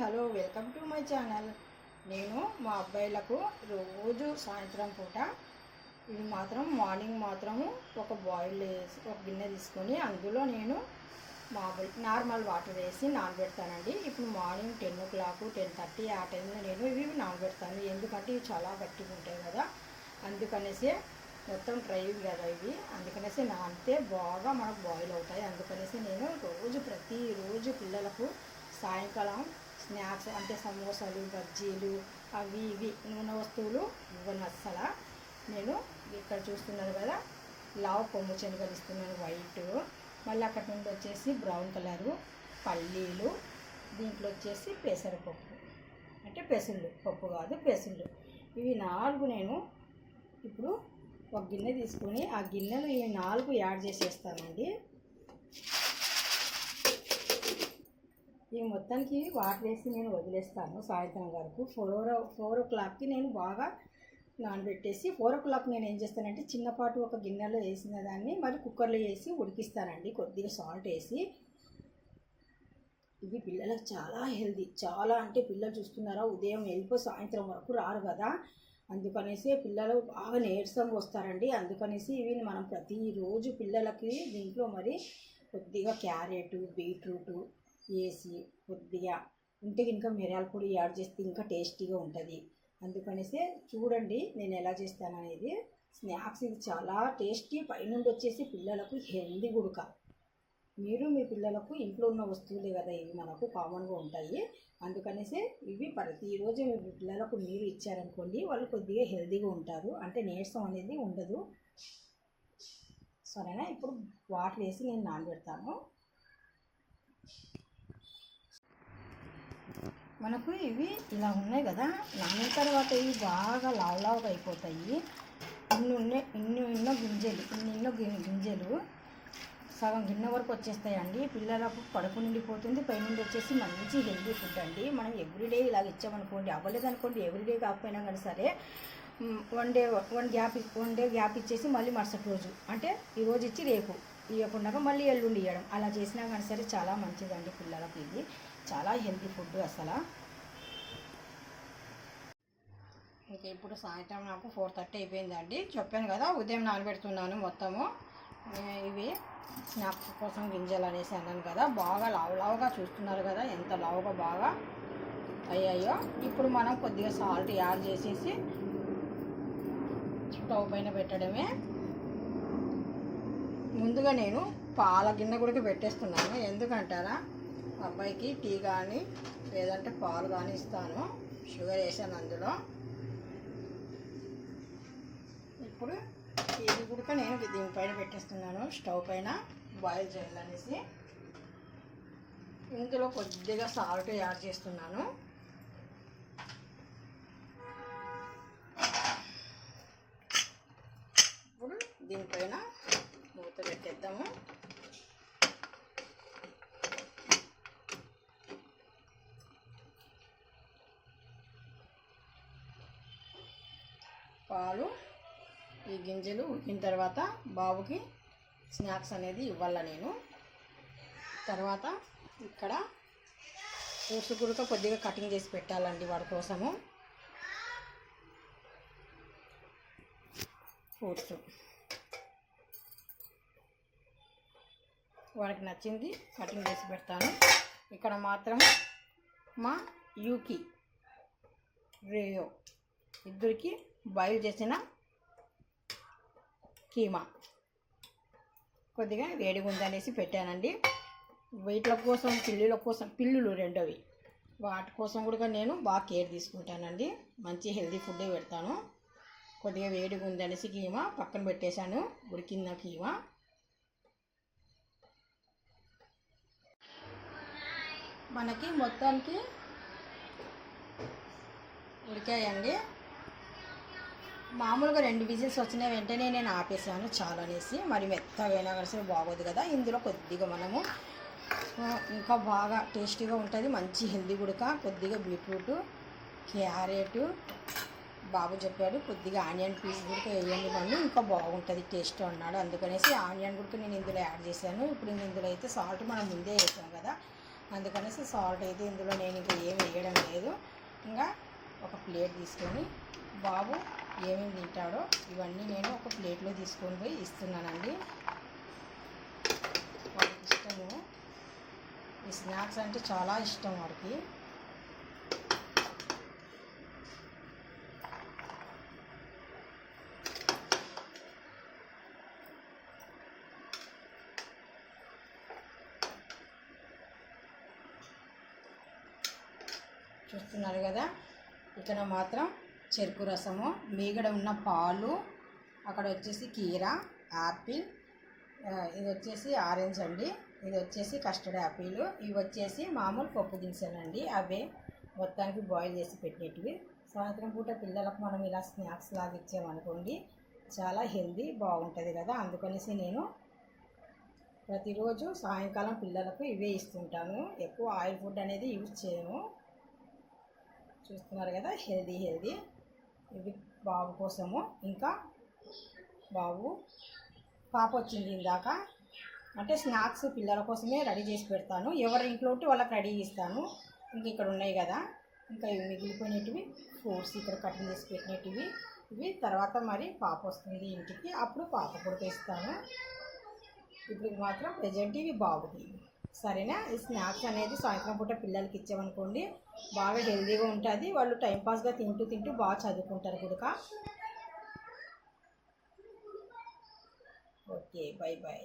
Hello welcome to my channel. నేను మా అబ్బాయిలకు రోజు సాయంత్రం పూట ఇది మాత్రం మార్నింగ్ మాత్రము ఒక బాయిల్ వేసి ఒక గిన్నె తీసుకొని అందులో నేను మామూలు నార్మల్ వాటర్ వేసి నానబెడతానండి. ఇప్పుడు morning ten o'clock ten thirty ఆ టైంలో నేను ఇవి నానబెడతాను. ఎందుకంటే ఇవి చాలా గట్టిగా ఉంటాయి కదా. అందుకనేసి మొత్తం డ్రై కదా ఇవి. అందుకనేసి నానితే బాగా మనకు బాయిల్ అవుతాయి. అందుకనేసి నేను రోజు ప్రతిరోజు పిల్లలకు సాయంకాలం స్నాక్స్ అంటే సమోసాలు బజ్జీలు అవి ఇవి నూనె వస్తువులు ఇవ్వను అస్సలు. నేను ఇక్కడ చూస్తున్నారు కదా లావు కొమ్ము శనగలు ఇస్తున్నాను వైట్. మళ్ళీ అక్కడ నుండి వచ్చేసి బ్రౌన్ కలరు పల్లీలు దీంట్లో వచ్చేసి పెసరపప్పు. అంటే పెసుళ్ళు పప్పు కాదు పెసుళ్ళు. ఇవి నాలుగు నేను ఇప్పుడు ఒక గిన్నె తీసుకొని ఆ గిన్నెలో ఈ నాలుగు యాడ్ చేసేస్తానండి. ఈ మొత్తానికి వాటర్ వేసి నేను వదిలేస్తాను సాయంత్రం వరకు. ఫోర్ ఫోర్ ఓ క్లాక్కి నేను బాగా నానబెట్టేసి ఫోర్ ఓ క్లాక్ నేను ఏం చేస్తానంటే చిన్నపాటు ఒక గిన్నెలో వేసిన దాన్ని మరి కుక్కర్లో వేసి ఉడికిస్తానండి. కొద్దిగా సాల్ట్ వేసి. ఇవి పిల్లలకు చాలా హెల్దీ చాలా అంటే పిల్లలు చూస్తున్నారా ఉదయం వెళ్ళిపో సాయంత్రం వరకు రారు కదా. అందుకనేసి పిల్లలు బాగా నీరసంగా వస్తారండి. అందుకనేసి ఇవి మనం ప్రతిరోజు పిల్లలకి దీంట్లో మరి కొద్దిగా క్యారెట్ బీట్రూటు వేసి కొద్దిగా ఇంటికి ఇంకా మిరియాల పొడి యాడ్ చేస్తే ఇంకా టేస్టీగా ఉంటుంది. అందుకనేసి చూడండి నేను ఎలా చేస్తాను అనేది స్నాక్స్ ఇది చాలా టేస్టీ పైనుండి వచ్చేసి పిల్లలకు హెల్దీ గుడక. మీరు మీ పిల్లలకు ఇంట్లో ఉన్న వస్తువులే కదా ఇవి మనకు కామన్గా ఉంటాయి. అందుకనేసి ఇవి ప్రతిరోజు మీ పిల్లలకు మీరు ఇచ్చారనుకోండి వాళ్ళు కొద్దిగా హెల్దీగా ఉంటారు. అంటే నీరసం అనేది ఉండదు. సరేనా? ఇప్పుడు వాటర్ వేసి నేను నానబెడతాను. మనకు ఇవి ఇలా ఉన్నాయి కదా. నానిన తర్వాత ఇవి బాగా లావు లావుగా అయిపోతాయి. ఇన్ని ఉన్నాయి ఇన్ని ఎన్నో గింజలు ఇన్ని ఎన్నో గింజలు సగం గిన్నె వరకు వచ్చేస్తాయండి. పిల్లలకు కడుపు నిండిపోతుంది. పైనుండి వచ్చేసి మంచి హెల్దీ ఫుడ్ అండి. మనం ఎవ్రీడే ఇలాగ ఇచ్చామనుకోండి అవ్వలేదు అనుకోండి ఎవ్రీడే కాకపోయినా కానీ సరే one day one gap one day gap ఇచ్చేసి మళ్ళీ మరుసటి రోజు అంటే ఈ రోజు ఇచ్చి రేపు ఇవ్వకుండా మళ్ళీ ఎల్లుండి ఇవ్వడం అలా చేసినా కానీ సరే చాలా మంచిదండి పిల్లలకు ఇది. చాలా హెల్తీ ఫుడ్ అసలు. ఇంకా ఇప్పుడు సాయంత్రం నాకు ఫోర్ థర్టీ అయిపోయిందండి. చెప్పాను కదా ఉదయం నానబెడుతున్నాను మొత్తము. ఇవి స్నాక్స్ కోసం గింజలు అనేసి అన్నాను కదా బాగా లావు లావుగా చూస్తున్నారు కదా ఎంత లావుగా బాగా అయ్యాయో. ఇప్పుడు మనం కొద్దిగా సాల్ట్ యాడ్ చేసేసి స్టవ్ పైన పెట్టడమే. ముందుగా నేను పాల గిన్నె కూడా పెట్టేస్తున్నాను. ఎందుకంటారా అబ్బాయికి టీ కానీ లేదంటే పాలు కానీ ఇస్తాను. షుగర్ వేసాను అందులో. ఇప్పుడు ఇది కూడా నేను దీనిపైన పెట్టేస్తున్నాను. స్టవ్ పైన బాయిల్ చేయాలనేసి. ఇందులో కొద్దిగా సాల్ట్ యాడ్ చేస్తున్నాను. ఇప్పుడు దీనిపైన మూత పెట్టేద్దాము. పాలు ఈ గింజలు ఉడికిన తర్వాత బాబుకి స్నాక్స్ అనేది ఇవ్వాల నేను. తర్వాత ఇక్కడ ఫ్రూట్స్ కూడా కొద్దిగా కటింగ్ చేసి పెట్టాలండి వాడి కోసము. ఫ్రూట్స్ వాడికి నచ్చింది కటింగ్ చేసి పెడతాను. ఇక్కడ మాత్రం మా యూకి రేయో ఇద్దరికి బాయిల్ చేసిన కీమా. కొద్దిగా వేడిగా ఉందనేసి పెట్టానండి. వీటిల కోసం పిల్లుల కోసం పిల్లులు రెండవి. వాటి కోసం కూడా నేను బాగా కేర్ తీసుకుంటానండి. మంచి హెల్తీ ఫుడ్డే పెడతాను. కొద్దిగా వేడిగా ఉందనేసి కీమా పక్కన పెట్టేశాను. ఉడికింద కీమా. మనకి మొత్తానికి ఉడికాయండి. మామూలుగా రెండు విజిల్స్ వచ్చిన వెంటనే నేను ఆపేసాను చాలా అనేసి. మరి మెత్తగా అయినా కలిసి బాగోదు కదా. ఇందులో కొద్దిగా మనము ఇంకా బాగా టేస్టీగా ఉంటుంది. మంచి హెల్దీ గుడక కొద్దిగా బీట్రూట్ క్యారెట్ బాబు చెప్పాడు కొద్దిగా ఆనియన్ పీస్ గుడిక వేయండి మమ్మీ ఇంకా బాగుంటుంది టేస్ట్ అన్నాడు. అందుకనేసి ఆనియన్ గుడిక నేను ఇందులో యాడ్ చేశాను. ఇప్పుడు నేను ఇందులో అయితే సాల్ట్ మనం ముందే వేసాం కదా. అందుకనేసి సాల్ట్ అయితే ఇందులో నేను ఇంకా ఏం వేయడం లేదు. ఇంకా ఒక ప్లేట్ తీసుకొని బాబు ఏమేమి తింటాడో ఇవన్నీ నేను ఒక ప్లేట్లో తీసుకొని పోయి ఇస్తున్నానండి. వాడికి ఇష్టము. ఈ స్నాక్స్ అంటే చాలా ఇష్టం వాడికి. చూస్తున్నారు కదా? ఇక్కడ మాత్రం చెరుకు రసము మీగడ ఉన్న పాలు అక్కడ వచ్చేసి కీర యాపిల్ ఇది వచ్చేసి ఆరెంజ్ అండి. ఇది వచ్చేసి కస్టర్డ్ యాపిల్ ఇవి వచ్చేసి మామూలు పప్పు దినుసులండి. అవే మొత్తానికి బాయిల్ చేసి పెట్టేటివి. సాయంత్రం పూట పిల్లలకు మనం ఇలా స్నాక్స్ లాగా ఇచ్చామనుకోండి చాలా హెల్దీ బాగుంటుంది కదా. అందుకనేసి నేను ప్రతిరోజు సాయంకాలం పిల్లలకు ఇవే ఇస్తుంటాను. ఎక్కువ ఆయిల్ ఫుడ్ అనేది యూజ్ చేయను. చూస్తున్నారు కదా హెల్దీ హెల్దీ ఇది బాబు కోసము. ఇంకా బాబు పాప వచ్చింది ఇందాక. అంటే స్నాక్స్ పిల్లల కోసమే రెడీ చేసి పెడతాను. ఎవరి ఇంట్లో ఉంటే వాళ్ళకి రెడీ చేస్తాను. ఇంక ఇక్కడ ఉన్నాయి కదా. ఇంకా ఇవి మిగిలిపోయినటివి ఫ్రూట్స్ ఇక్కడ కటింగ్ చేసి పెట్టినటివి. ఇవి తర్వాత మరి పాప వస్తుంది ఇంటికి. అప్పుడు పాప కూడా ఇస్తాను ఇప్పుడు మాత్రం ప్రజెంట్ ఇవి బాగుంది సరేనా? ఈ స్నాక్స్ అనేది సాయంత్రం పూట పిల్లలకి ఇచ్చామనుకోండి బాగా హెల్దీగా ఉంటుంది. వాళ్ళు టైంపాస్గా తింటూ తింటూ బాగా చదువుకుంటారు కుడక ఓకే బై బాయ్